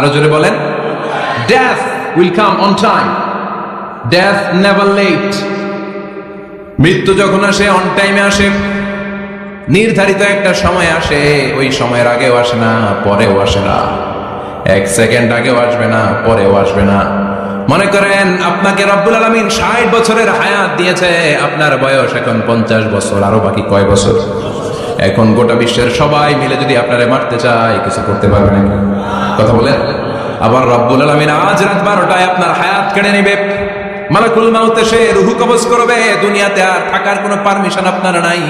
আরও জোরে বলেন। Death will come on time death never late মৃত্যু যখন আসে অন টাইমে আসে। নির্ধারিত একটা সময় আসে, ওই সময়ের আগেও আসে না, পরেও আসে না। এক সেকেন্ড আগেও আসবে না, পরেও আসবে না। মনে করেন, আপনাকে রব্বুল আলমিন ষাট বছরের হায়াত দিয়েছে, আপনার বয়স এখন পঞ্চাশ বছর, আরও বাকি কয় বছর? এখন গোটা বিশ্বের সবাই মিলে যদি আপনারে মারতে চায়, কিছু করতে পারবে নাকি? কথা বলেন? আবার রব্বুল আলমিন আজ রাত বারোটায় আপনার হায়াত কেড়ে নেবে। মালাকুল মাউত এসে রুহু কবজ করবে। দুনিয়াতে আর থাকার কোনো পারমিশন আপনার নাই,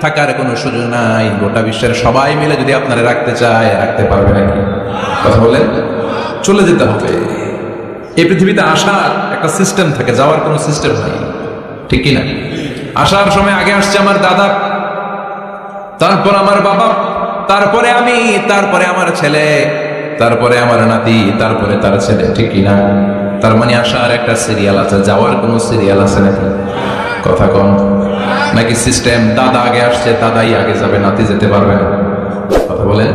থাকার কোনো সুযোগ নাই। গোটা বিশ্বের সবাই মিলে যদি আপনারা রাখতে চায়, রাখতে পারবে নাকি? কথা বলেন? চলে যেতে হবে। এই পৃথিবীতে আসার একটা সিস্টেম থাকে, যাওয়ার কোনো সিস্টেম নাই। ঠিক কি না আসার সময় আগে আসছে আমার দাদা। তারপর আমার বাবা, তারপরে আমি, তারপরে আমার ছেলে, তারপরে আমার নাতি, তারপরে তার ছেলে, ঠিক না তার মানে আসার একটা সিরিয়াল আছে, যাওয়ার কোনো সিরিয়াল আছে নাকি? কথা কম। নাকি সিস্টেম দাদা আগে আসছে, দাদাই আগে যাবে, নাতি যেতে পারবে না। কথা বলে?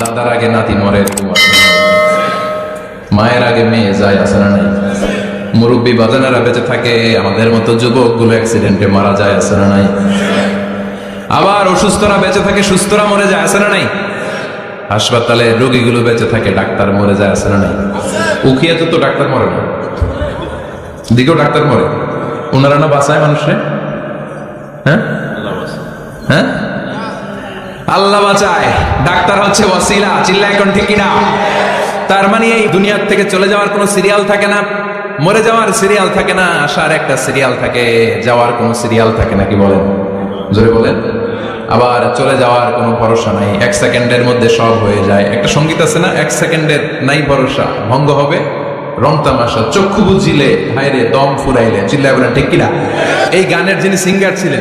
দাদার আগে নাতি মরে? মায়ের আগে মেয়ে যায়, আছে না নাই? মুরব্বী বাজানেরা বেঁচে থাকে, আমাদের মতো যুবকগুলো অ্যাক্সিডেন্টে মারা যায়, আছে না নাই? আবার অসুস্থরা বেঁচে থাকে, সুস্থরা মরে যায়, আছে না নাই? হাসপাতালে রোগীগুলো বেঁচে থাকে, ডাক্তার মরে যায়, আছে না নাই? উখিয়াতে তো ডাক্তার মরে না। দিকেও ডাক্তার মরে। ওনারা না বাঁচায় মানুষে হ্যাঁ? হ্যাঁ? আল্লাহ বাঁচায়। ডাক্তার হচ্ছে ওয়াসিলা চিল্লা এখন ঠিক না তার মানে এই দুনিয়ার থেকে চলে যাওয়ার কোনো সিরিয়াল থাকে না? মরে যাওয়ার সিরিয়াল থাকে না? আসার একটা সিরিয়াল থাকে, যাওয়ার কোনো সিরিয়াল থাকে নাকি বলেন? জোরে বলেন। আবার চলে যাওয়ার কোনো ভরসা নাই। এক সেকেন্ডের মধ্যে সব হয়ে যায়। একটা সংগীত আছে না? এক সেকেন্ডের নাই ভরসা। ভঙ্গ হবে? রং তামাশা। চক্ষু বুঝিলে, হায়রে দম ফুরাইলে। চিল্লায় বলেন, ঠিক কিনা এই গানের যিনি সিঙ্গার ছিলেন,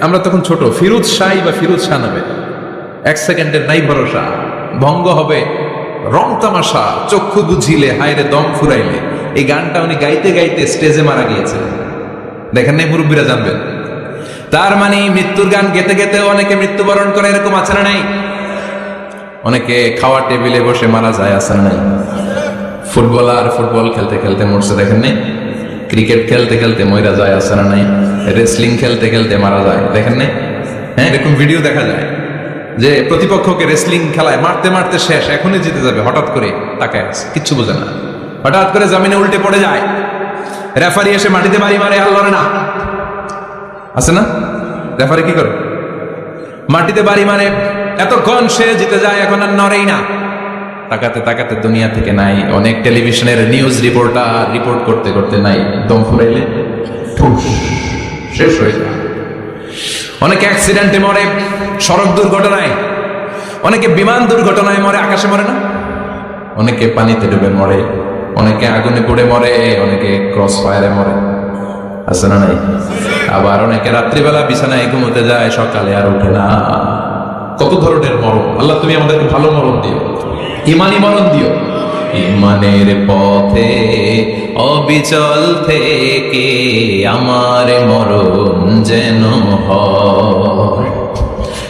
আমরা তখন ছোট। ফিরুজ শাহী বা ফিরুজ শাহ নামে। এক সেকেন্ডের নাই ভরসা। ভঙ্গ হবে? রং তামাশা। চক্ষু বুঝিলে, হায়রে দম ফুরাইলে। এই গানটা উনি গাইতে গাইতে স্টেজে মারা গিয়েছে দেখেন নাই মুরব্বীরা জানবেন। তার মানে মৃত্যুর গান গেতে গেতে অনেকে মৃত্যুবরণ করে, এরকম আছে না নাই? অনেকে খাওয়ার টেবিলে বসে মারা যায়, আছে না নাই? ফুটবলার ফুটবল খেলতে খেলতে মরছে, দেখেন নাই? ক্রিকেট খেলতে খেলতে ময়রা যায়, আছে না নাই? রেসলিং খেলতে খেলতে মারা যায়, দেখেন নাই? হ্যাঁ এরকম ভিডিও দেখা যায় যে প্রতিপক্ষকে রেসলিং খেলায় মারতে মারতে শেষ, এখনই জিতে যাবে, হঠাৎ করে তাকায় কিচ্ছু বোঝে না। হঠাৎ করে জামিনে উল্টে পড়ে যায়। রেফারি এসে মাটিতে বাড়ি মারে আর না। আছে না? রেফারি কি করে? মাটিতে বাড়ি মারে এতক্ষণ সে জিতে যায়, এখন আর নড়েই না। তাকাতে তাকাতে দুনিয়া থেকে নাই, অনেক টেলিভিশনের নিউজ রিপোর্টার রিপোর্ট করতে করতে নাই, দম ফুরাইলে শেষ হয়ে যায়। অনেকে অ্যাক্সিডেন্টে মরে, সড়ক দুর্ঘটনায়, অনেকে বিমান দুর্ঘটনায় মরে, আকাশে মরে না? অনেকে পানিতে ডুবে মরে, অনেকে আগুনে পড়ে মরে, অনেকে ক্রস ফায়ারে মরে। আছে না নাই? আবার অনেকে রাত্রিবেলা বিছানায় ঘুমোতে যায়, সকালে আর উঠে না। কত ধরনের মরণ? আল্লাহ, তুমি আমাদেরকে ভালো মরণ দিও। ইমানি মরণ দিও। ইমানের পথে, অবিচল থেকে আমার মরণ যেন হয়।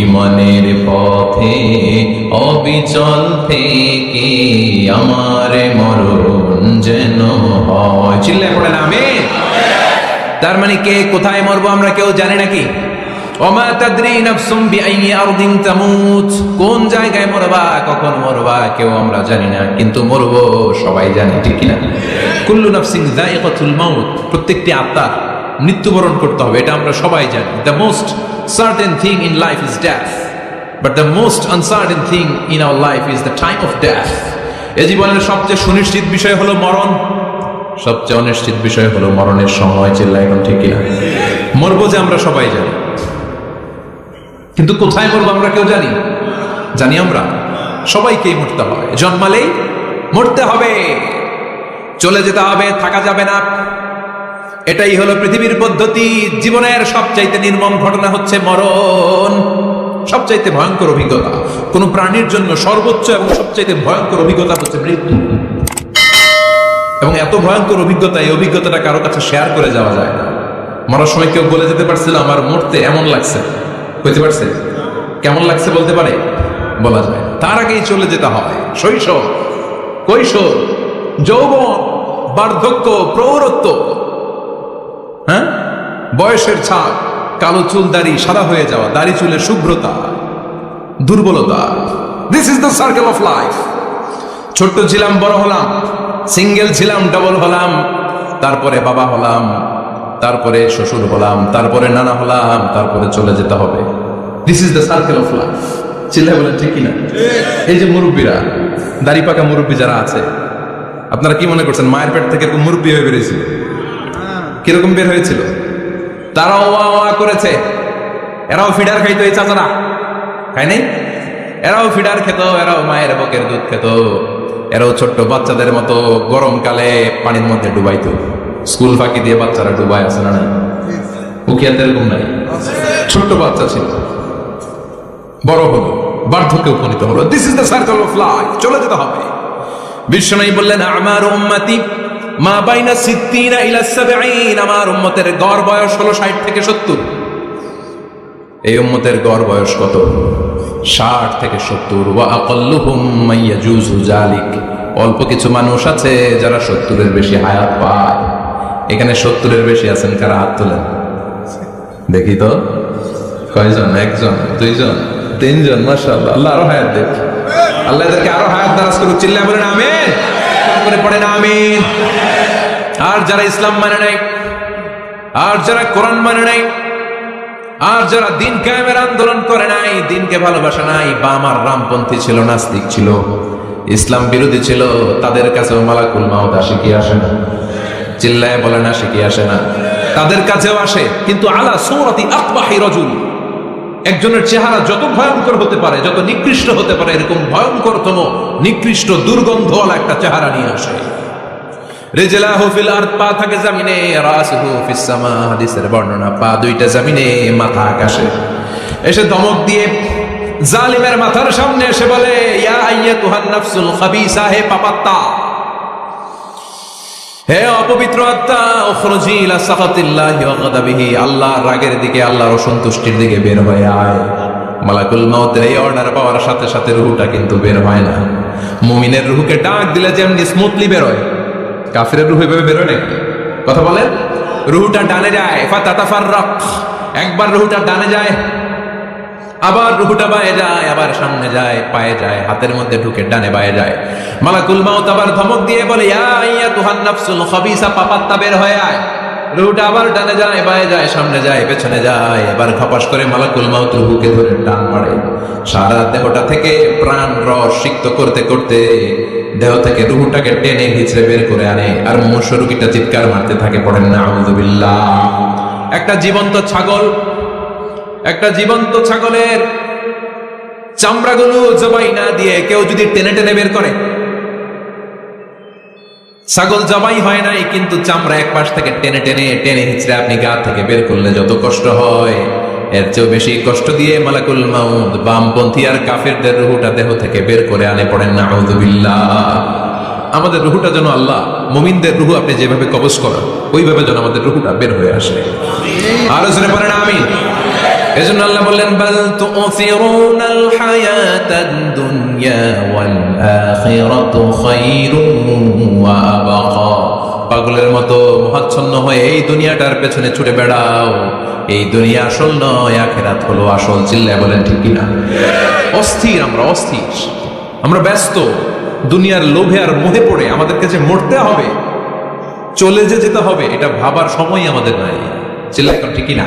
ইমানের পথে, অবিচল থেকে আমার মরণ যেন চিল্লে পড়ে না আমি তার মানে কে, কোথায় মরবো আমরা কেউ জানি নাকি? ওমা তাদরি নাফসুম বিআইনি আরদিন কোন জায়গায় মরবা, কখন মরবা, কেউ আমরা জানি না, কিন্তু মরবো, সবাই জানে, ঠিক কি না কুল্লু নাফসিন যায়িকাতুল মাউত, প্রত্যেকটি আত্মা মৃত্যুবরণ করতে হবে, এটা আমরা সবাই জানি। The most certain thing in life is death but the most uncertain thing in our life is the time of death এ জীবনের সবচেয়ে সুনিশ্চিত বিষয় হলো মরণ। সবচেয়ে অনিশ্চিত বিষয় হলো মরণের সময়, চিল্লা, এখন ঠিক মরবো যে আমরা সবাই জানি। কিন্তু কোথায় মরবো আমরা কেউ জানি? জানি আমরা। সবাইকেই মরতে হয় জন্মালেই মরতে হবে। চলে যেতে হবে, থাকা যাবে না। এটাই হলো পৃথিবীর পদ্ধতি। জীবনের সবচাইতে নির্মম ঘটনা হচ্ছে মরণ। সবচাইতে ভয়ঙ্কর অভিজ্ঞতা। কোন প্রাণীর জন্য সর্বোচ্চ এবং সবচাইতে ভয়ঙ্কর অভিজ্ঞতা হচ্ছে মৃত্যু। এবং এত ভয়ঙ্কর অভিজ্ঞতা, এই অভিজ্ঞতাটা কারও কাছে শেয়ার করে যাওয়া যায় না। মরার সময় কেউ বলে যেতে পারছিল, আমার মরতে এমন লাগছে। হইতে পারছে? কেমন লাগছে বলতে পারে? বলা যায় তার আগেই চলে যেতে হবে শৈশব, কৈশোর, যৌবন, বার্ধক্য প্রৌরত্ব হ্যাঁ? বয়সের ছাপ কালো চুল দাড়ি, সাদা হয়ে যাওয়া, দাড়ি চুলের শুভ্রতা, দুর্বলতা। This is the circle of life ছোট্ট ছিলাম, বড় হলাম সিঙ্গেল ছিলাম ডবল হলাম, তারপরে বাবা হলাম, তারপরে শ্বশুর হলাম, তারপরে নানা হলাম, তারপরে চলে যেতে হবে। This is the circle of life চিল্লা বলেন, ঠিক কিনা? এই যে মুরব্বীরা, দাড়ি পাকা মুরব্বী যারা আছে, আপনারা কি মনে করছেন, মায়ের পেট থেকে মুরব্বী হয়ে বেরিয়েছিল কীরকম বের হয়েছিল? তারাও ওয়া ওয়া করেছে। এরাও ফিডার খাইতো এই চাচারা। খাই নাই? এরাও ফিডার খেত, এরাও মায়ের বকের দুধ খেত। এরাও ছোট্ট বাচ্চাদের মতো গরমকালে পানির মধ্যে ডুবাইতো। স্কুল ফাঁকি দিয়ে বাচ্চারা ডুবাই আছে না নাই? উকিয়াতে এরকম নাই? ছোট্ট বাচ্চা ছিল। বড় হলো, বার্ধক্যে উপনীত হলো। This is the circle of life চলে যেতে হবে। বিশ্বনবী বললেন, আমার উম্মতি মা বাইনা সিদ্দিনা ইলা সাবঈন, আমার উম্মতের গড় বয়স হলো 60 থেকে 70 এই উম্মতের গড় বয়স কত? 60 থেকে 70 ওয়া আকাল্লুহুম মাইয়াজুজু জালিক অল্প কিছু মানুষ আছে যারা 70 এর বেশি হায়াত পায়। এখানে 70 এর বেশি আছেন কারা? হাত তোলেন। দেখি তো। কয়জন? একজন, দুইজন, তিনজন, মাশাআল্লাহ। আল্লাহ আরও হায়াত দেখ। আল্লাহ এদেরকে আরও হায়াত দারাজ করুক। চিল্লা বলেন, আমিন। করে পড়েন, আমিন। আর যারা ইসলাম মানে নাই, আর যারা কোরআন মানে নাই, আর যারা দিন কায়েমের আন্দোলন করে নাই, দিনকে ভালোবাসা নাই বাম আর রামপন্থী ছিল, নাস্তিক ছিল, ইসলাম বিরোধী ছিল, তাদের কাছেও মালাকুল মাউদ আসে আসে না? চিল্লায় বলে না, আসে কি আসে না? তাদের কাছেও আসে, কিন্তু আলা সৌরতি আকবাহি রজুল। একজনের চেহারা যত ভয়ঙ্কর হতে পারে, যত নিকৃষ্ট হতে পারে, এরকম ভয়ঙ্করতম, নিকৃষ্ট দুর্গন্ধওয়ালা একটা চেহারা নিয়ে আসে। পা থাকে জমিনে বর্ণনা, পা দুইটা জমিনে, মাথা এসে দিয়ে মাথার সামনে এসে বলে, ইয়া পাপাত্তা হে অপবিত্র আত্মা সাখাতিল্লাহি ওয়া গাদাবিহি রাগের দিকে, আল্লাহর অসন্তুষ্টির দিকে বের হয়ে আয়। মালাকুল মাউতের এই অর্ডার পাওয়ার সাথে সাথে রুহুটা কিন্তু বের হয় না। মুমিনের রুহুকে ডাক দিলে যেমনি স্মুথলি বের হয় কাফিরের রুহু এভাবে বের হয় নাকি? কথা বলেন? রুহুটা ডানে যায়, ফাতাতাফাররাক। একবার রুহুটা ডানে যায় আবার রুহুটা বায়ে যায়, আবার সামনে যায়, পায়ে যায়, হাতের মধ্যে ঢুকে ডানে বায়ে যায়। মালাকুল মাউত আবার ধমক দিয়ে বলে, ইয়া তুহান নাফসুল খাবিসা, পাপাত্তা বের হয়ে আয়। রুহুটা আবার ডানে যায়, বায়ে যায়, সামনে যায়, পেছনে যায়, এবার খপাস করে মালাকুল মাউত রুহুকে ধরে টান মারে। সারা দেহটা থেকে প্রাণ রস সিক্ত করতে করতে দেহ থেকে রুহুটাকে টেনে হিচড়ে বের করে আনে, আর মনুষ্য রুগীটা চিৎকার মারতে থাকে, পড়েন না আউযুবিল্লাহ একটা জীবন্ত ছাগল একটা জীবন্ত ছাগলের চামড়াগুলো জবাই না দিয়ে কেউ যদি টেনে টেনে বের করে। ছাগল জবাই হয় নাই, কিন্তু চামড়া এক পাশ থেকে টেনে টেনে টেনে হিচড়ে আপনি গা থেকে বের করলে যত কষ্ট হয়, এর চেয়েও বেশি কষ্ট দিয়ে মালাকুল মাউদ বামপন্থী আর কাফেরদের রুহুটা দেহ থেকে বের করে আনে পড়েন না আমাদের রুহুটা যেন আল্লাহ, মুমিনদের রুহু আপনি যেভাবে কবজ করেন, ওইভাবে যেন আমাদের রুহুটা বের হয়ে আসে। আরও জোরে পড়েন আমি এজন্য আল্লাহ বললেন, বাল তুসিরুনাল হায়াতাদ দুনিয়া ওয়াল আখিরাতু খায়রুন ওয়া পাগলের মতো মহাচ্ছন্ন হয়ে এই দুনিয়াটার পেছনে ছুটে বেড়াও। এই দুনিয়া আসল নয়, আখেরাত হলো আসল। চিল্লায় বলেন ঠিক কিনা? অস্থির আমরা অস্থির। আমরা ব্যস্ত। দুনিয়ার লোভে আর মোহে পড়ে আমাদেরকে যে মরতে হবে, চলে যে যেতে হবে, এটা ভাবার সময় আমাদের নাই। চিল্লা এখন ঠিকই না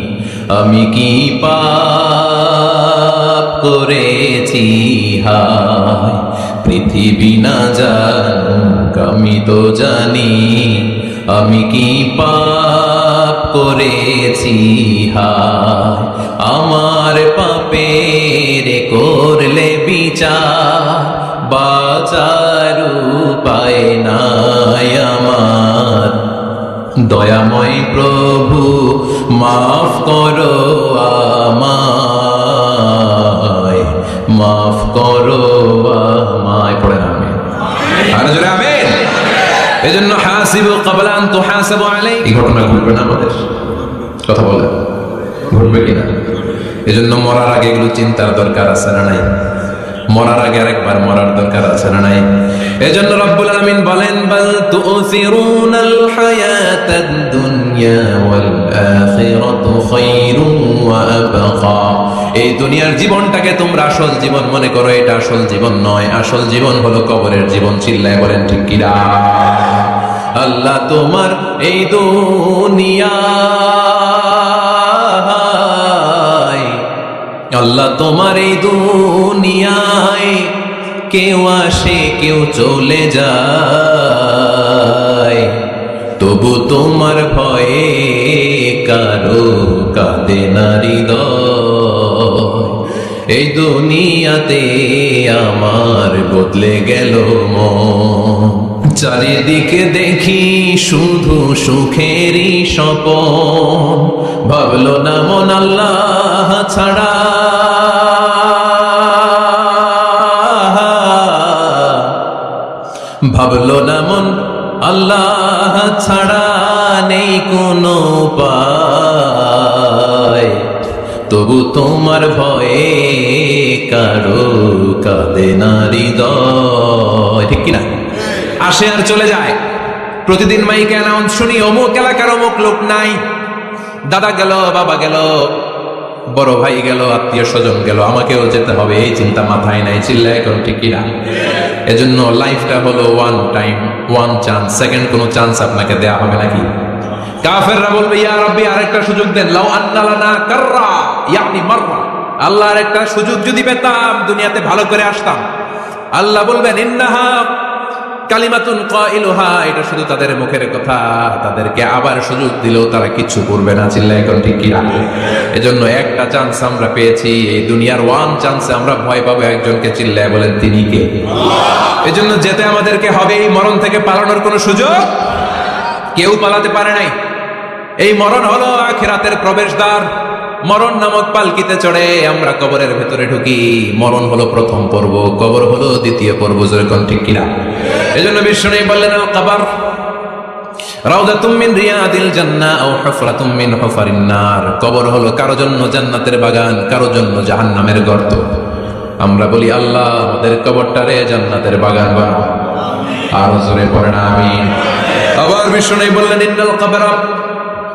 আমি কি পাপ করেছি? হায়, পৃথিবী না জানুক, আমি তো জানি। আমি কি পাপ করেছি? হায়, আমার পাপের করলে বিচার, বাচার উপায় নাই আমার। দয়াময় প্রভু, মাফ করো আমায়, মাফ করো আমায়। পড়ে না আমি আর জোরে আমেন। এজন্য আলাই। এই ঘটনা ঘটবে না আমাদের। কথা বলে। ঘটবে কিনা এজন্য মরার আগে এগুলো চিন্তার দরকার আছে না নাই? মরার আগে আরেকবার মরার দরকার আছে না নাই? এজন্য রব্বুল বলেন, বাল এই দুনিয়ার জীবনটাকে তোমরা আসল জীবন মনে করো, এটা আসল জীবন নয়। আসল জীবন হলো কবরের জীবন, চিল্লায় বলেন ঠিক কিনা? আল্লাহ তোমার এই দুনিয়ায় আল্লাহ তোমার এই দুনিয়ায় কেউ আসে, কেউ চলে যায়। তবু তোমার ভয়ে কারও কাঁদে নারী এই দুনিয়াতে আমার বদলে গেল মন। চারিদিকে দেখি শুধু সুখেরই স্বপন। ভাবলো না মন আল্লাহ ছাড়া। ভাবলো না মন আল্লাহ ছাড়া নেই কোনো উপায়। তবু তোমার ভয়ে কারও কাঁদে দয় ঠিক কিনা? আসে আর চলে যায়। প্রতিদিন মাইকে অ্যানাউন্স শুনি, অমুক এলাকার অমুক লোক নাই। দাদা গেল, বাবা গেল, বড় ভাই গেল, আত্মীয় স্বজন গেল, আমাকেও যেতে হবে, এই চিন্তা মাথায় নাই, চিল্লায় এখন ঠিক কিনা? এজন্য লাইফটা হলো one time one chance second কোনো চান্স আপনাকে দেয়া হবে নাকি? কাফেররা বলবে, ইয়া রাব্বি, আরেকটা সুযোগ দেন। লাউ আন্না লানা কাররা, ইয়ানি মাররা। আল্লাহ আরেকটা সুযোগ যদি পেতাম, দুনিয়াতে ভালো করে আসতাম। আল্লাহ বলবেন, ইন্নাহা কালিমাতুন কাইলুহা, এটা শুধু তাদের মুখের কথা। তাদেরকে আবার সুযোগ দিলেও তারা কিচ্ছু করবে না চিল্লা এখন ঠিক কি এজন্য একটা চান্স আমরা পেয়েছি, এই দুনিয়ার ওয়ান চান্সে আমরা ভয় পাবো একজনকে, চিল্লায় বলেন তিনি কে? এজন্য যেতে আমাদেরকে হবে এই মরণ থেকে পালানোর কোনো সুযোগ? কেউ পালাতে পারে নাই। এই মরণ হলো আখিরাতের প্রবেশদ্বার। মরণ নামক পালকিতে চড়ে আমরা কবরের ভেতরে ঢুকি। মরণ হলো প্রথম পর্ব, কবর হলো দ্বিতীয় পর্ব যেরকম ঠিক কিনা? এই জন্য বিষ্ণু বললেন, আল কাবার কবর হলো কারও জন্য জান্নাতের বাগান, কারও জন্য গর্ত। আমরা বলি, আল্লাহ, আমাদের কবরটারে জান্নাতের বাগান বানাও। আর আমিন। আবার বিষ্ণু বললেন, ইন্নাল কবরা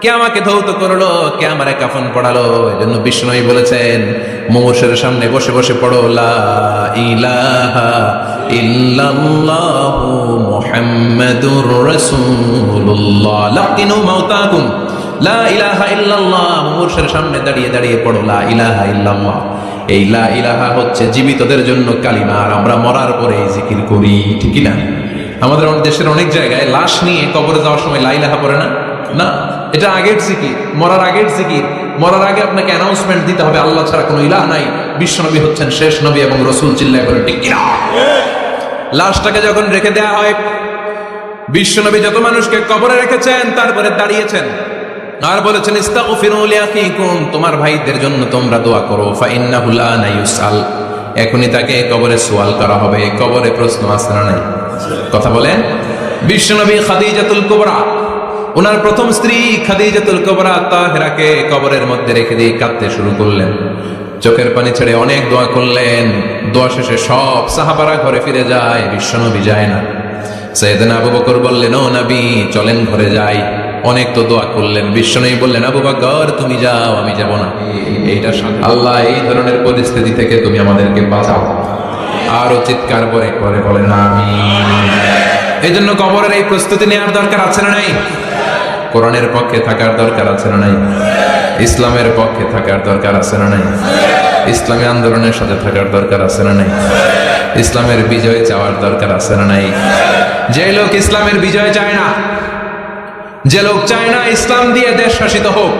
কে আমাকে ধৌত করল? কে আমারে কাফন পড়ালো? এই জন্য বিষ্ণুই বলেছেন মুমূর্ষের সামনে বসে বসে পড়ো, লা ইলাহা ইলাহা সামনে দাঁড়িয়ে দাঁড়িয়ে পড়ো, লা এই লা ইলাহা হচ্ছে জীবিতদের জন্য আর আমরা মরার পরে করি না আমাদের দেশের অনেক জায়গায় লাশ নিয়ে কবরে যাওয়ার সময় লা ইলাহা পড়ে না? না, এটা আগের জিকির, মরার আগের জিকির। মরার আগে আপনাকে অ্যানাউন্সমেন্ট দিতে হবে, আল্লাহ ছাড়া কোনো ইলাহ নাই। বিশ্বনবী হচ্ছেন শেষ নবী এবং রসুল চিল্লায় করে ঠিক লাশটাকে যখন রেখে দেয়া হয়, বিশ্বনবী যত মানুষকে কবরে রেখেছেন, তারপরে দাঁড়িয়েছেন। আর বলেছেন তোমার ভাইদের জন্য তোমরা দোয়া করো ফা ইন্নাহু লা ইউসাল এখনই তাকে কবরে সোয়াল করা হবে। কবরে প্রশ্ন আসে না নাই? কথা বলেন। বিশ্বনবী খাদিজাতুল কুবরা ওনার প্রথম স্ত্রী খাদিজাতুল কবরা তাহেরাকে কবরের মধ্যে রেখে দিয়ে কাঁদতে শুরু করলেন। চোখের পানি ছেড়ে অনেক দোয়া করলেন। দোয়া শেষে সব সাহাবারা ঘরে ফিরে যায়, বিশ্বনবী যায় না। সৈয়দনা আবু বকর বললেন, ও নবী, চলেন ঘরে যাই। অনেক তো দোয়া করলেন। বিশ্বনবী বললেন, আবু বকর, তুমি যাও, আমি যাব না। এইটা আল্লাহ এই ধরনের পরিস্থিতি থেকে তুমি আমাদেরকে বাঁচাও। আরও চিৎকার করে করে বলেন আমি এই জন্য কবরের এই প্রস্তুতি নেওয়ার দরকার আছে না নাই? কোরআনের পক্ষে থাকার দরকার আছে না নাই? ইসলামের পক্ষে থাকার দরকার আছে না নাই? ইসলামী আন্দোলনের সাথে থাকার দরকার আছে না নাই? ইসলামের বিজয় চাওয়ার দরকার আছে না নাই? যে লোক ইসলামের বিজয় চায় না, যে লোক চায় না ইসলাম দিয়ে দেশ শাসিত হোক,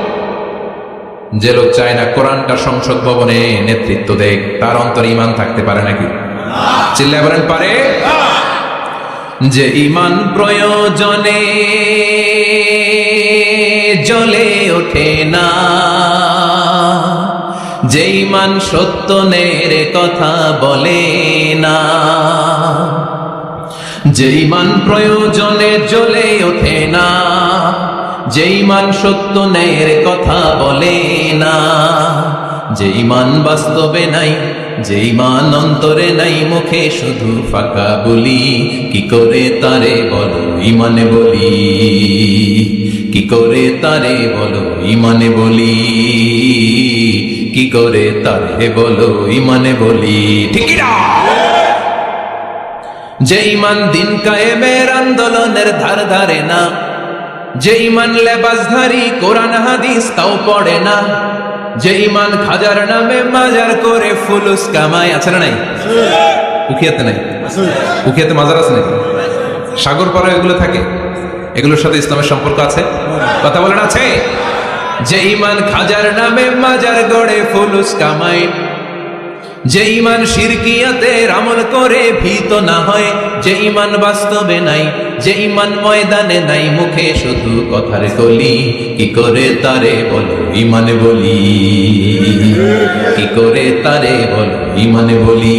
যে লোক চায় না কোরআনটা সংসদ ভবনে নেতৃত্ব দেখ তার অন্তর ইমান থাকতে পারে নাকি? চিল্লা বলেন, পারে? যে ইমান প্রয়োজনে জ্বলে ওঠে না। যে ইমান সত্যনের কথা বলে না। যে ইমান প্রয়োজনে জ্বলে ওঠে না। যে ইমান সত্য ন্যায়ের কথা বলে না। যে ইমান বাস্তবে নাই, যে ইমান অন্তরে নাই, মুখে শুধু ফাঁকা বলি, কি করে তারে বলো ইমানে বলি? কি করে তারে বলো ইমানে বলি? কি করে তারে বলো ইমানে বলি? ঠিক যে ইমান দিন কায়েমের আন্দোলনের ধার ধারে না, যে ইমান লেবাসধারী কোরআন হাদিস তাও পড়ে না যে ইমান খাজার নামে মাজার করে ফুলুস কামায় আছে না নাই? উখিয়াতে নাই? উখিয়াতে মাজার আছে নাকি? সাগর পাড়া এগুলো থাকে। এগুলোর সাথে ইসলামের সম্পর্ক আছে? কথা বলেন আছে? যে ইমান খাজার নামে মাজার গড়ে ফুলুস কামায় যে ইমান শিরকিয়াতের আমল করে ভীত না হয়, যে ইমান বাস্তবে নাই, যে ইমান ময়দানে নাই, মুখে শুধু কথার কলি। কি করে তারে বলো ইমানে বলি? কি করে তারে বলো ইমানে বলি?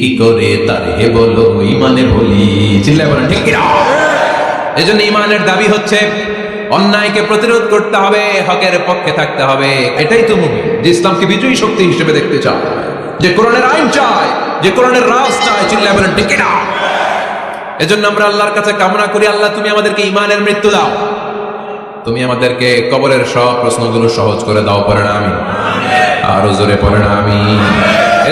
কি করে তারে বলো ইমানে বলি? চিল্লায় বলেন, ঠিক এজন্য ইমানের দাবি হচ্ছে অন্যায়কে প্রতিরোধ করতে হবে, হকের পক্ষে থাকতে হবে। এটাই তো মুভি, যে ইসলামকে বিজয়ী শক্তি হিসেবে দেখতে চাও যে কোরআনের আইন চায়, যে কোরআনের রাজ চায়, চিল্লায় বলেন ঠিক কিনা এজন্য আমরা আল্লাহর কাছে কামনা করি, আল্লাহ, তুমি আমাদেরকে ইমানের মৃত্যু দাও। তুমি আমাদেরকে কবরের সব প্রশ্নগুলো সহজ করে দাও পরে না আমি? আরও জোরে পরে না আমি।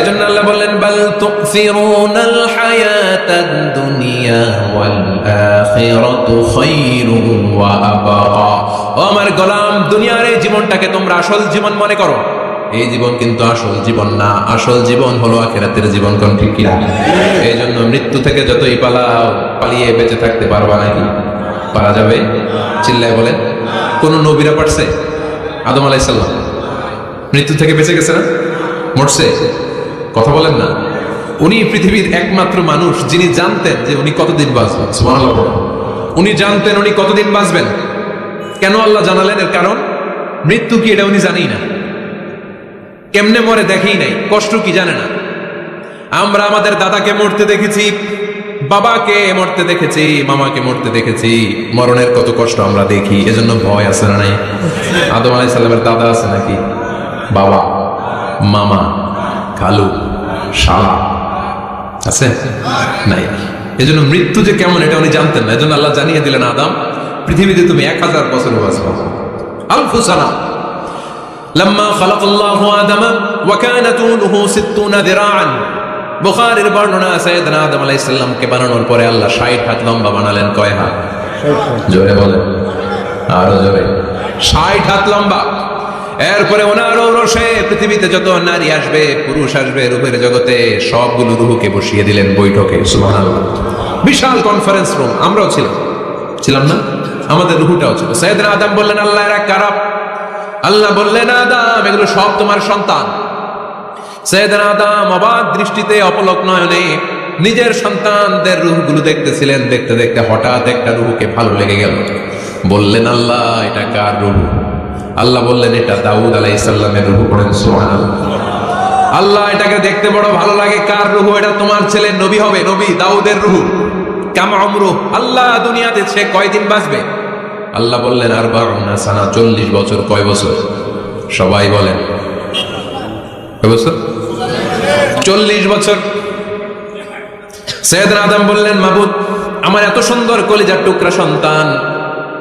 এজন্য আল্লাহ বললেন, বাল তুকসিরুনাল হায়াতাদ দুনিয়া ওয়াল আখিরাতু খায়রুন ওয়া আবকা ও আমার গোলাম, দুনিয়ার এই জীবনটাকে তোমরা আসল জীবন মনে করো। এই জীবন কিন্তু আসল জীবন না, আসল জীবন হলো আখেরাতের জীবন কোন ঠিক কিনা? এই জন্য মৃত্যু থেকে যতই পালাও, পালিয়ে বেঁচে থাকতে পারবা নাকি? পারা যাবে? চিল্লায় বলেন। কোন নবীরা পারছে? আদম আলাইসাল্লাম মৃত্যু থেকে বেঁচে গেছে না? মরছে? কথা বলেন না। উনি পৃথিবীর একমাত্র মানুষ যিনি জানতেন যে উনি কতদিন বাঁচবেন। উনি জানতেন উনি কতদিন বাঁচবেন। কেন আল্লাহ জানালেন এর কারণ? মৃত্যু কি এটা উনি জানেই না। কেমনে মরে দেখেই নাই, কষ্ট কি জানে না। আমরা আমাদের দাদাকে মরতে দেখেছি, বাবাকে মরতে দেখেছি, মামাকে মরতে দেখেছি। মরণের কত কষ্ট আমরা দেখি, এজন্য ভয় আছে না নাই? আদম আলাই সাল্লামের দাদা আছে নাকি? বাবা, মামা। খালু শালা আছে নাই এজন্য মৃত্যু যে কেমন এটা উনি জানতেন না এজন্য আল্লাহ জানিয়ে দিলেন আদম পৃথিবীতে তুমি এক হাজার বছর বাঁচবে আলফুসানা لما خلق الله آدم وكان طوله ستون ذراعا বুখারীর বর্ণনা সাইয়েদনা আদম আলাইহিস সালামকে বানানোর পরে আল্লাহ 60 হাত লম্বা বানালেন কয় হাত জোরে বলেন আরো জোরে 60 হাত লম্বা এরপরে ওনার ঔরসে পৃথিবীতে যত নারী আসবে, পুরুষ আসবে রূপের জগতে, সবগুলো রুহুকে বসিয়ে দিলেন বৈঠকে। বিশাল কনফারেন্স রুম আমরাও ছিলাম। ছিলাম না? আমাদের রুহুটাও ছিল। সাইয়েদনা আদম বললেন, আল্লাহ, এরা কারা? আল্লাহ বললেন, আদাম, এগুলো সব তোমার সন্তান। সৈয়দান আদাম অবাক দৃষ্টিতে অপলক নয়নে নিজের সন্তানদের রুহগুলো দেখতেছিলেন, দেখতে দেখতে হঠাৎ একটা রুহকে ভালো লেগে গেল। বললেন, আল্লাহ, এটা কার রুহ? আল্লাহ বললেন, এটা দাউদ আলাই সাল্লামের রুহু করেন সোহান আল্লাহ, এটাকে দেখতে বড় ভালো লাগে। কার রুহু? এটা তোমার ছেলে নবী হবে, নবী দাউদের রুহু। কাম অমরু আল্লাহ দুনিয়াতে সে কয়দিন বাঁচবে? আল্লাহ বললেন, আর বারোনা সানা, চল্লিশ বছর, কয় বছর? সবাই বলেন। চল্লিশ বছর। সৈয়দ আদম বললেন, মাবুদ, আমার এত সুন্দর কলিজার টুকরা সন্তান।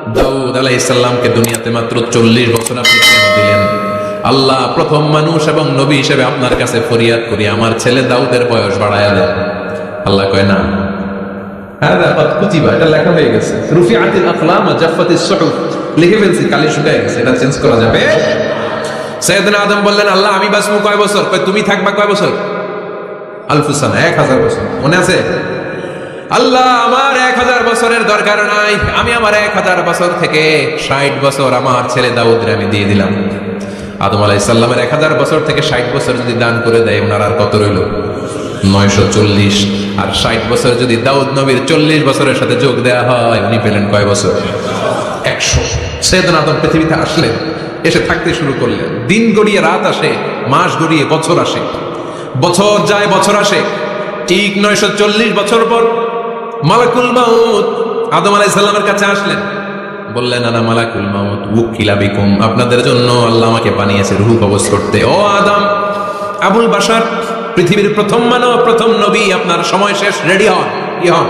দাউদ আলাহ ইসাল্লামকে দুনিয়াতে মাত্র চল্লিশ বছর আপনি কেন দিলেন? আল্লাহ প্রথম মানুষ এবং নবী হিসেবে আপনার কাছে ফরিয়াদ করি, আমার ছেলে দাউদের বয়স বাড়ায় দেন। আল্লাহ কয়, না। এটা লেখা হয়ে গেছে। এটা চেঞ্জ করা যাবে। আদম বললেন, আল্লাহ, আমি বাঁচবো কয় বছর? তুমি থাকবা কয় বছর? আলফুসান, এক হাজার বছর। মনে আছে? আল্লাহ, আমার এক হাজার বছরের দরকার নাই। আমি আমার এক হাজার বছর থেকে ষাট বছর আমার ছেলে দাউদের আমি দিয়ে দিলাম। আদম আলাইসাল্লামের এক হাজার বছর থেকে ষাট বছর যদি দান করে দেয়, ওনার আর কত রইল? নয়শো চল্লিশ। আর ষাট বছর যদি দাউদ নবীর চল্লিশ বছরের সাথে যোগ দেওয়া হয়, উনি পেলেন কয় বছর? একশো। সেদিন আদম পৃথিবীতে আসলেন, এসে থাকতে শুরু করলেন। দিন গড়িয়ে রাত আসে, মাস গড়িয়ে বছর আসে। বছর যায়, বছর আসে। ঠিক নয়শো চল্লিশ বছর পর মালাকুল মাউত। আদম আলাইসাল্লামের কাছে আসলেন। বললেন, আনা মালাকুল মাউত, উকিলা বিকুম। আপনাদের জন্য আল্লাহ আমাকে বানিয়েছে রুহু কবজ করতে। ও আদম, আবুল বাসার পৃথিবীর প্রথম মানব, প্রথম নবী, আপনার সময় শেষ, রেডি হন কি হন।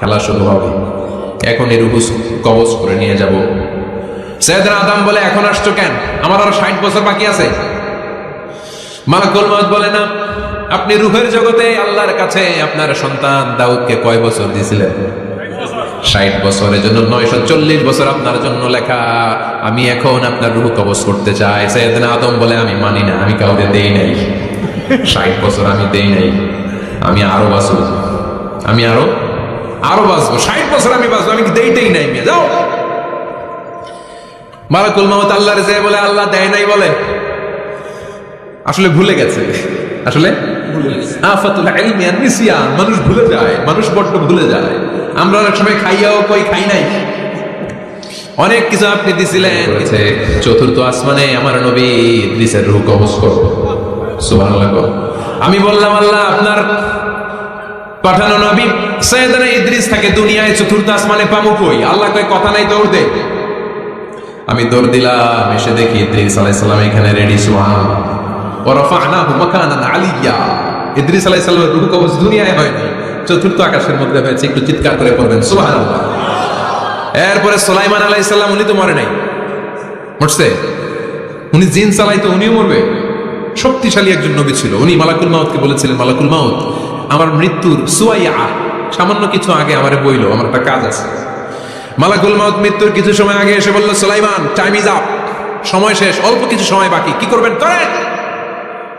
খেলা শুরু হবে। এখন এই রুহু কবজ করে নিয়ে যাব। সৈয়দ আদম বলে, এখন আসছো কেন? আমার আরও ষাট বছর বাকি আছে। মালাকুল মাউত বলে, না আপনি রুহের জগতে আল্লাহর কাছে আপনার সন্তান দাউদকে কয় বছর দিয়েছিলেন? ষাট বছরের জন্য, নয়শো চল্লিশ বছর আপনার জন্য লেখা। আমি এখন আপনার রুহ কবজ করতে চাই। সৈয়দ আদম বলে, আমি মানি না, আমি কাউকে দেই নাই। ষাট বছর আমি দেই নাই। আমি আরও বাঁচব। আমি আরও আরও বাঁচবো। ষাট বছর আমি বাঁচবো, আমি দেইটাই নাই মেয়ে? যাও। মালাকুল মাহমুদ আল্লাহর যে বলে, আল্লাহ দেয় নাই বলে। আসলে ভুলে গেছে। আসলে? আফাতুল ইলমি আর নিসিয়ান। মানুষ ভুলে যায় মানুষ বড্ড ভুলে যায়। আমরা অনেক সময় খাইয়াও কই খাই নাই। অনেক কিছু আপনি দিছিলেন চতুর্থ আসমানে আমার নবী ইদ্রিসের রূহ কবজ করো সুবহানাল্লাহ আমি বললাম আল্লাহ আপনার পাঠানো নবী সৈয়দনা ইদ্রিস থাকে দুনিয়ায় চতুর্থ আসমানে পামু কই? আল্লাহ কয় কথা নাই দৌড় দে। আমি দৌড় দিলাম এসে দেখি ইদ্রিস আলাইহিস সালাম এখানে রেডি সুবহান ওয়া রাফা'নাহু মাকানান আলিয়্যা ইদ্রিস আলাইহিস সালামের রূহ কবজ দুনিয়ায় হয়নি চতুর্থ আকাশের মধ্যে হয়েছে একটু চিৎকার করে পড়বেন সুবহানাল্লাহ। এরপরে সুলাইমান আলাইহিস সালাম, উনি তো মরে নাই। মরছে। উনি জিন চালাইতো উনিও মরবে। শক্তিশালী একজন নবী ছিল। উনি মালাকুল মাউতকে বলেছিলেন, মালাকুল মাউত, আমার মৃত্যুর সুয়াইয়া, সামান্য কিছু আগে আমারে বইল, আমার একটা কাজ আছে। মালাকুল মাউত মৃত্যুর কিছু সময় আগে এসে বলল, সুলাইমান টাইম ইজ আপ সময় শেষ, অল্প কিছু সময় বাকি। কি করবেন? করেন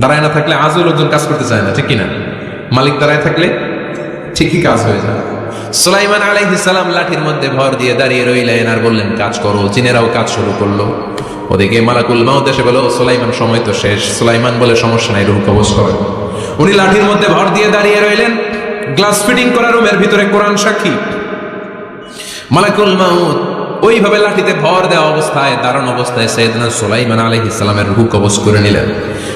দাঁড়ায় না থাকলে আজও লোকজন কাজ করতে চায় না, ঠিক কিনা? মালিক দাঁড়ায় থাকলে ঠিকই কাজ হয়ে যায়। সুলাইমান সালাম লাঠির মধ্যে ভর দিয়ে দাঁড়িয়ে রইলেন আর বললেন, কাজ করো জিনেরাও কাজ শুরু করল। ওদিকে মালাকুল মাউত এসে বলো সুলাইমান, সময় তো শেষ। সুলাইমান বলে, সমস্যা নাই, রুহ কবজ করেন উনি লাঠির মধ্যে ভর দিয়ে দাঁড়িয়ে রইলেন। গ্লাস ফিটিং করা রুমের ভিতরে কোরআন সাক্ষী। মালাকুল মাউত ওইভাবে লাঠিতে ভর দেওয়া অবস্থায় দাঁড়ানো অবস্থায় সৈয়দনা সুলাইমান আলাইহিস সালামের রুহু কবজ করে নিলেন।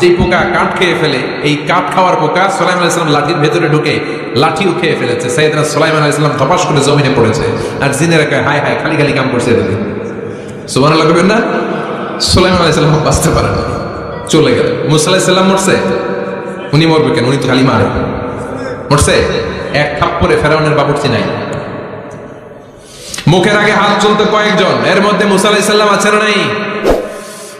যেই পোকা কাঠ খেয়ে ফেলে, এই কাঠ খাওয়ার পোকা সোলাইমান আলাইসালাম লাঠির ভেতরে ঢুকে লাঠিও খেয়ে ফেলেছে। সাইদনা সোলাইমান আলাইসালাম ধপাস করে জমিনে পড়েছে আর জিনের কয়, হায় হায়, খালি খালি কাম করছে এতদিন সুবান লাগবেন না? সোলাইমান আলাইসালাম বাঁচতে পারে না। চলে গেল। মুসা আলাইসাল্লাম মরছে? উনি মরবে কেন? উনি তো খালি মারে। মরছে? এক থাপ্পরে ফেরাউনের বাবুর্চি নাই। মুখের আগে হাত চলতে কয়েকজন। এর মধ্যে মুসা আলাইসাল্লাম আছে না নাই?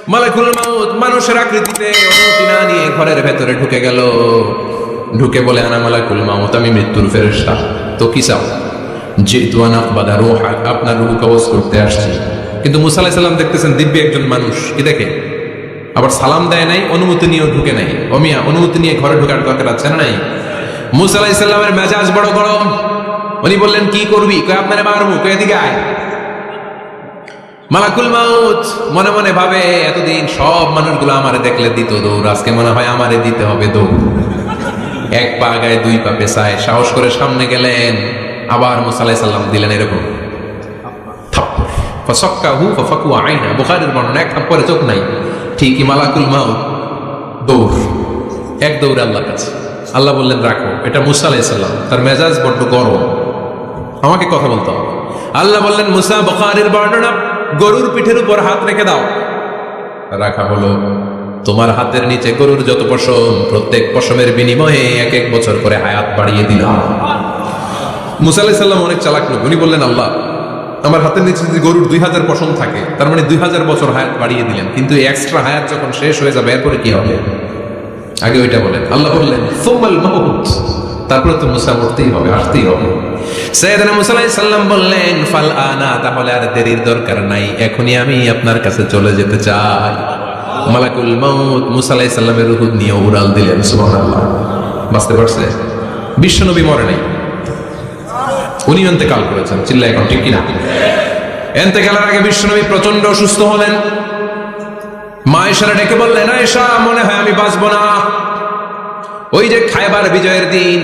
মালাকুল মাউত মানুষের আকৃতিতে অনুমতি না নিয়ে ঘরের ভেতরে ঢুকে গেল। ঢুকে বলে, আনা মালাকুল মাউত, আমি মৃত্যুর ফেরেশতা। তো কি চাও? যেহেতু আনাকবাদা রোহা, আপনার রুহু কবজ করতে আসছি। কিন্তু মুসা আলাইহিস সালাম দেখতেছেন দিব্য একজন মানুষ। কি দেখে? আবার সালাম দেয় নাই, অনুমতি নিয়েও ঢুকে নাই। অমিয়া অনুমতি নিয়ে ঘরে ঢুকার দরকার আছে না নাই? মুসা আলাইহিস সালামের মেজাজ বড় গরম। উনি বললেন, কি করবি? কয়, আপনারে মারবো। কয়, এদিকে আয়। মালাকুল মাউত, মনে মনে ভাবে, এতদিন সব মানুষগুলো আমারে দেখলে দিত দৌড়, আজকে মনে হয় আমারে দিতে হবে দৌড়। এক পা গায়ে, দুই পা পেছায় সাহস করে সামনে গেলেন, আবার মুসালাই সাল্লাম দিলেন এরকম। এক চোখ নাই। ঠিকই মালাকুল এক আল্লাহ বললেন, রাখো, এটা মুসা আলাইসাল্লাম তার মেজাজ আমাকে কথা বলতে হবে। আল্লাহ বললেন, মুসা বখারের বর্ণনা গরুর পিঠের উপর হাত রেখে দাও। রাখা হলো, তোমার হাতের নিচে গরুর যত পশম, প্রত্যেক পশমের বিনিময়ে এক এক বছর করে হায়াত বাড়িয়ে দিলাম। মুসা আলাইহিস সাল্লাম অনেক চালাক লোক। উনি বললেন, আল্লাহ, আমার হাতের নিচে যদি গরুর দুই হাজার পশম থাকে, তার মানে দুই হাজার বছর হায়াত বাড়িয়ে দিলেন। কিন্তু এক্সট্রা হায়াত যখন শেষ হয়ে যাবে, এরপরে কি হবে? আগে ওইটা বলেন। আল্লাহ বললেন সোমাল মাহুত তারপরে তো মুসা মরতেই হবে আসতেই হবে। বললেন, ফাল আনা তাহলে আর দেরির দরকার নাই, এখনই আমি আপনার কাছে চলে যেতে চাই। মালাকুল মাউত, মুসা সাল্লামের রুহুদ নিয়ে উড়াল দিলেন বাঁচতে পারছে? বিশ্বনবী মরে নাই। উনি করেছেন চিল্লা এখন, ঠিক কিনা? আগে বিশ্বনবী প্রচণ্ড অসুস্থ হলেন। মা এসারা ডেকে বললেন এসা মনে হয় আমি বাঁচবো না। ওই যে খাইবার বিজয়ের দিন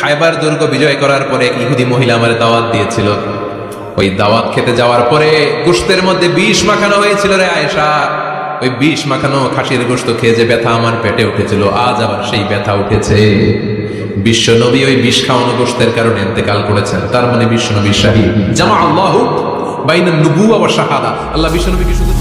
খাইবার দুর্গ বিজয় করার পরে ইহুদি মহিলা আমার দাওয়াত দিয়েছিল। ওই দাওয়াত খেতে যাওয়ার পরে গোস্তের মধ্যে বিষ মাখানো হয়েছিল রে আয়েশা। ওই বিষ মাখানো খাসির গোস্ত খেয়ে যে ব্যথা আমার পেটে উঠেছিল, আজ আবার সেই ব্যথা উঠেছে। বিশ্ব নবী ওই বিষ খাওয়ানো গোস্তের কারণে ইন্তেকাল করেছেন। তার মানে বিশ্ব নবী শাহী। জামা আল্লাহ বাইনা নুবুয়া আবার শাহাদা। আল্লাহ বিশ্ব নবীকে শুধু